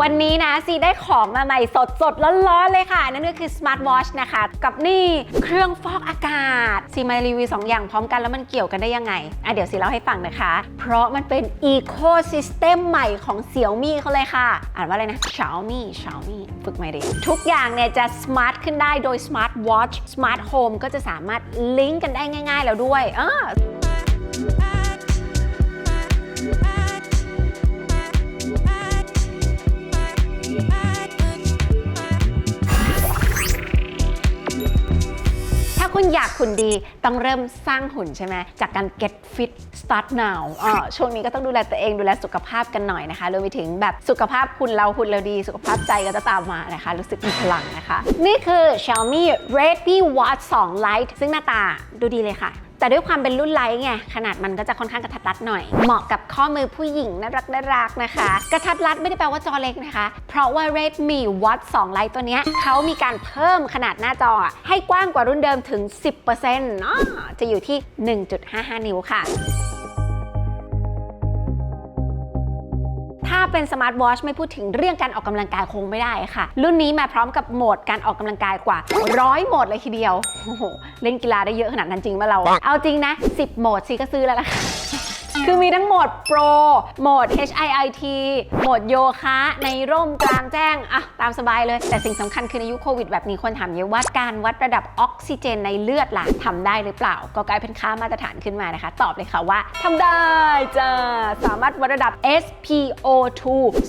วันนี้นะซีได้ของมาใหม่สดสดร้อนๆเลยค่ะ นั่นก็คือ Smart Watch นะคะ กับนี่เครื่องฟอกอากาศซีมารีวิว2อย่างพร้อมกันแล้วมันเกี่ยวกันได้ยังไง อะเดี๋ยวซีเล่าให้ฟังนะคะ เพราะมันเป็น Ecosystem ใหม่ของ Xiaomi เขาเลยค่ะ อ่านว่าอะไรนะ Xiaomi Xiaomi ฝึกใหม่ดิทุกอย่างเนี่ยจะ smart ขึ้นได้โดย Smart Watch Smart Home ก็จะสามารถลิงก์กันได้ง่าย ๆ แล้วด้วยเออาคุณอยากหุ่นดีต้องเริ่มสร้างหุ่นใช่ไหมจากการ get fit start now อ่าช่วงนี้ก็ต้องดูแลตัวเองดูแลสุขภาพกันหน่อยนะคะรวมไปถึงแบบสุขภาพคุณเราหุ่นเราดี สุขภาพใจก็จะตามมานะคะ รู้สึกมีพลังนะคะ นี่คือ Xiaomi Redmi Watch 2 Lite ซึ่งหน้าตาดูดีเลยค่ะ แต่ด้วยความเป็นรุ่นไลท์ไงขนาดมันก็จะค่อนข้างกระทัดรัดหน่อย เหมาะกับข้อมือผู้หญิงน่ารักน่ารักนะคะ กระทัดรัดไม่ได้แปลว่าจอเล็กนะคะ เพราะว่า Redmi Watch 2 Lite ตัวนี้เขามีการเพิ่มขนาดหน้าจอ ให้กว้างกว่ารุ่นเดิมถึง 10%เนาะจะอยู่ที่ 1.55 นิ้วค่ะ เป็นสมาร์ทวอชไม่พูดถึงเรื่องการออกกำลังกายคงไม่ได้ค่ะ รุ่นนี้มาพร้อมกับโหมดการออกกำลังกายกว่าร้อยโหมดเลยทีเดียวโอ้โหเล่นกีฬาได้เยอะขนาดนั้นจริงไหมเรา เอาจริงนะ 10 โหมดซีก็ซื้อแล้วล่ะค่ะ คือมีทั้งโหมดโปร โหมด HIIT โหมดโยคะในร่มกลางแจ้งอะตามสบายเลย แต่สิ่งสำคัญคือในยุคโควิดแบบนี้คนถามเยอะว่าการวัดระดับออกซิเจนในเลือดล่ะทำได้หรือเปล่า ก็กลายเป็นค่ามาตรฐานขึ้นมานะคะ ตอบเลยค่ะว่าทำได้จ้าสามารถวัดระดับ SpO2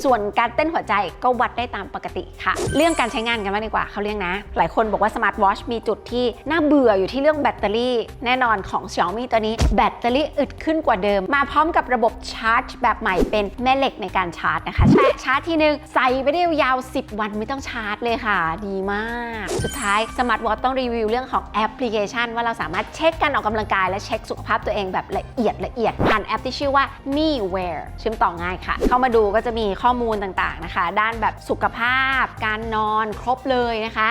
ส่วนการเต้นหัวใจก็วัดได้ตามปกติค่ะ เรื่องการใช้งานกันบ้างดีกว่าเขาเรียกนะ หลายคนบอกว่าสมาร์ทวอชมีจุดที่น่าเบื่ออยู่ที่เรื่องแบตเตอรี่ แน่นอนของ Xiaomi ตัวนี้แบตเตอรี่อึดขึ้นกว่าเดิมมาพร้อมกับระบบชาร์จ แบบใหม่เป็นแม่เหล็กในการชาร์จนะคะแปะชาร์จทีนึงใส่ไปได้ยาวๆ10 วันไม่ต้องชาร์จเลยค่ะ ดีมาก สุดท้ายสมาร์ทวอทต้องรีวิวเรื่องของแอปพลิเคชัน ว่าเราสามารถเช็คการออกกำลังกายและเช็คสุขภาพตัวเองแบบละเอียดละเอียดผ่านแอปที่ชื่อว่า Mi Wear เชื่อมต่อง่ายค่ะ เข้ามาดูก็จะมีข้อมูลต่างๆนะคะ ด้านแบบสุขภาพ การนอนครบเลยนะคะ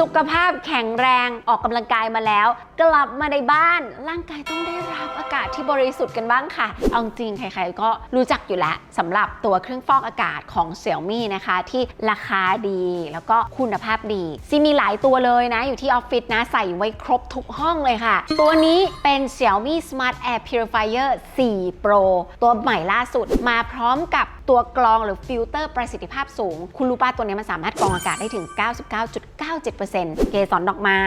สุขภาพแข็งแรงออกกำลังกายมาแล้ว กลับมาในบ้านร่างกายต้องได้รับอากาศที่บริสุทธิ์กันบ้างค่ะ เอาจริงใครๆก็รู้จักอยู่แล้วสำหรับตัวเครื่องฟอกอากาศของ Xiaomi นะคะ ที่ราคาดีแล้วก็คุณภาพดีซีมีหลายตัวเลยนะ อยู่ที่ออฟฟิศนะใส่ไว้ครบทุกห้องเลยค่ะ ตัวนี้เป็น Xiaomi Smart Air Purifier 4 Pro ตัวใหม่ล่าสุดมาพร้อมกับ ตัวกรองหรือฟิลเตอร์ประสิทธิภาพสูง คุณรู้ป่ะตัวนี้มันสามารถกรองอากาศได้ถึง 99.97%เกสรดอกไม้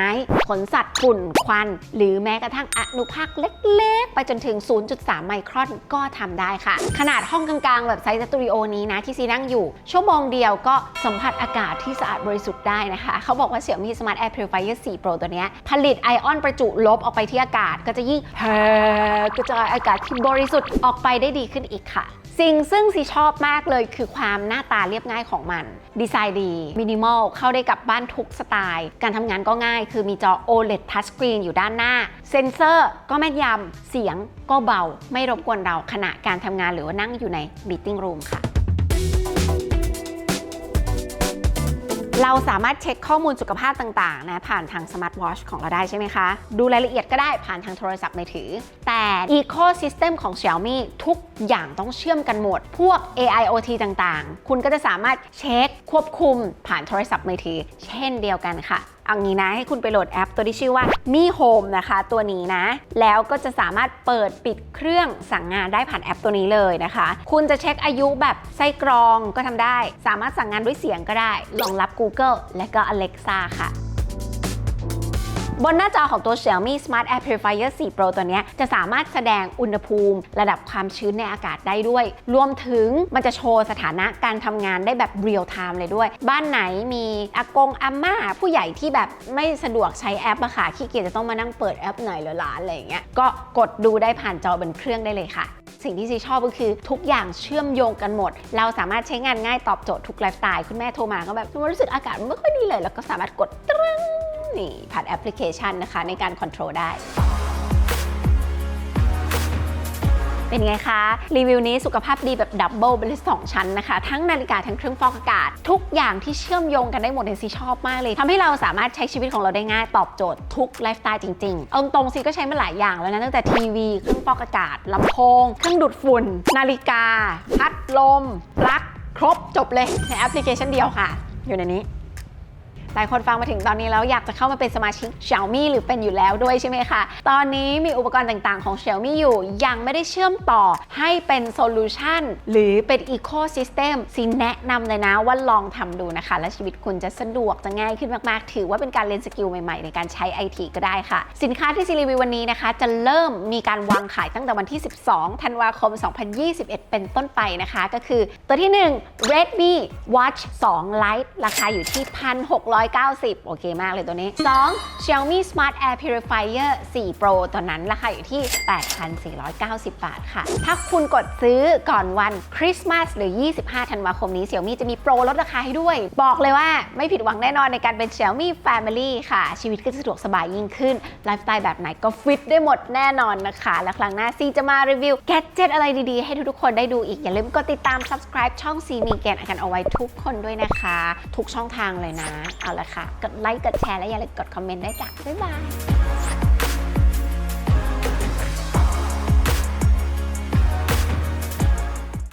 ขนสัตว์ฝุ่นควัน หรือแม้กระทั่งอนุภาคเล็กๆ ไปจนถึง 0.3 ไมครอนก็ทำได้ค่ะ ขนาดห้องกลางๆ แบบไซส์สตูดิโอนี้นะ ที่ซีนั่งอยู่ ชั่วโมงเดียวก็สัมผัสอากาศที่สะอาดบริสุทธิ์ได้นะคะ เขาบอกว่า Xiaomi Smart Air Purifier 4 Pro ตัวนี้ผลิตไอออนประจุลบออกไปที่อากาศ ก็จะยิ่งแผ่กระจายอากาศที่บริสุทธิ์ออกไปได้ดีขึ้นอีกค่ะ สิ่งซึ่งซีชอบมากเลยคือความหน้าตาเรียบง่ายของมัน ดีไซน์ดี มินิมอล เข้าได้กับบ้านทุกสไตล์ การทำงานก็ง่าย คือมีจอ OLED Touchscreen อยู่ด้านหน้า เซ็นเซอร์ก็แม่นยำเสียงก็เบา ไม่รบกวนเราขณะการทำงานหรือว่านั่งอยู่ใน Meeting Room ค่ะ เราสามารถเช็คข้อมูลสุขภาพต่างๆนะผ่านทางสมาร์ทวอชของเราได้ใช่ไหมคะ ดูรายละเอียดก็ได้ผ่านทางโทรศัพท์มือถือ แต่ Ecosystem ของ Xiaomi ทุกอย่างต้องเชื่อมกันหมด พวก AIoT ต่างๆ คุณก็จะสามารถเช็คควบคุมผ่านโทรศัพท์มือถือ เช่นเดียวกันค่ะ เอางี้นะให้คุณไปโหลดแอปตัวที่ชื่อว่ามีโฮมนะคะตัวนี้นะ แล้วก็จะสามารถเปิดปิดเครื่องสั่งงานได้ผ่านแอปตัวนี้เลยนะคะ คุณจะเช็คอายุแบบไส้กรองก็ทำได้ สามารถสั่งงานด้วยเสียงก็ได้รองรับ Google และก็ Alexa ค่ะ บนหน้าจอของตัว Xiaomi Smart Air Purifier 4 Pro ตัวนี้จะสามารถแสดงอุณหภูมิ ระดับความชื้นในอากาศได้ด้วย รวมถึงมันจะโชว์สถานะการทำงานได้แบบเรียลไทม์เลยด้วย บ้านไหนมีอากงอาม่า ผู้ใหญ่ที่แบบไม่สะดวกใช้แอปอะค่ะขี้เกียจจะต้องมานั่งเปิดแอปไหนหรือหลานอะไรอย่างเงี้ยก็กดดูได้ผ่านจอบนเครื่องได้เลยค่ะสิ่งที่ซีชอบก็คือทุกอย่างเชื่อมโยงกันหมด เราสามารถใช้งานง่ายตอบโจทย์ทุกไลฟ์สไตล์คุณแม่โทรมาก็แบบรู้สึกอากาศมันไม่ค่อยดีเลย แล้วก็สามารถกดตรึง นี่ผ่านแอปพลิเคชันนะคะ ในการคอนโทรลได้ เป็นไงคะ รีวิวนี้สุขภาพดีแบบดับเบิลไปเลยสองชั้นนะคะ ทั้งนาฬิกาทั้งเครื่องฟอกอากาศ ทุกอย่างที่เชื่อมโยงกันได้หมดในซีชอบมากเลยทำให้เราสามารถใช้ชีวิตของเราได้ง่ายตอบโจทย์ทุกไลฟ์สไตล์จริงๆ เอาตรงซีก็ใช้มาหลายอย่างแล้วนะตั้งแต่ทีวี เครื่องฟอกอากาศลำโพง เครื่องดูดฝุ่น นาฬิกา พัดลม ปลั๊กครบจบเลยในแอปพลิเคชันเดียวค่ะ อยู่ในนี้ หลายคนฟังมาถึงตอนนี้แล้วอยากจะเข้ามาเป็นสมาชิก Xiaomi หรือเป็นอยู่แล้วด้วยใช่ไหมคะ ตอนนี้มีอุปกรณ์ต่างๆของ Xiaomi อยู่ยังไม่ได้เชื่อมต่อให้เป็นโซลูชันหรือเป็น Ecosystem ซีแนะนำเลยนะว่าลองทำดูนะคะ และชีวิตคุณจะสะดวกจะง่ายขึ้นมากๆ ถือว่าเป็นการเรียนสกิลใหม่ๆ ในการใช้ IT ก็ได้ค่ะ สินค้าที่ซีรีวิววันนี้นะคะ จะเริ่มมีการวางขายตั้งแต่วันที่ 12 ธันวาคม 2021 เป็นต้นไปนะคะ ก็คือตัวที่ 1 Redmi Watch 2 Lite ราคาอยู่ที่ 1,600 190 โอเคมากเลยตัวนี้ 2 Xiaomi Smart Air Purifier 4 Pro ตัวนั้นราคาอยู่ที่ 8,490 บาทค่ะ ถ้าคุณกดซื้อก่อนวันคริสต์มาสหรือ 25 ธันวาคมนี้ Xiaomi จะมีโปรลดราคาให้ด้วย บอกเลยว่าไม่ผิดหวังแน่นอนในการเป็น Xiaomi Family ค่ะ ชีวิตก็จะสะดวกสบายยิ่งขึ้น ไลฟ์สไตล์แบบไหนก็ฟิตได้หมดแน่นอนนะคะ และครั้งหน้าซีจะมารีวิวแกดเจิตอะไรดีๆ ให้ทุกๆคนได้ดูอีก อย่าลืมกดติดตาม subscribe ช่องซีมีแกนกันเอาไว้ทุกคนด้วยนะคะ ทุกช่องทางเลยนะเอาละค่ะ กดไลค์ กดแชร์ และอย่าลืมกดคอมเมนต์ได้วยจ้ะบ๊ายบาย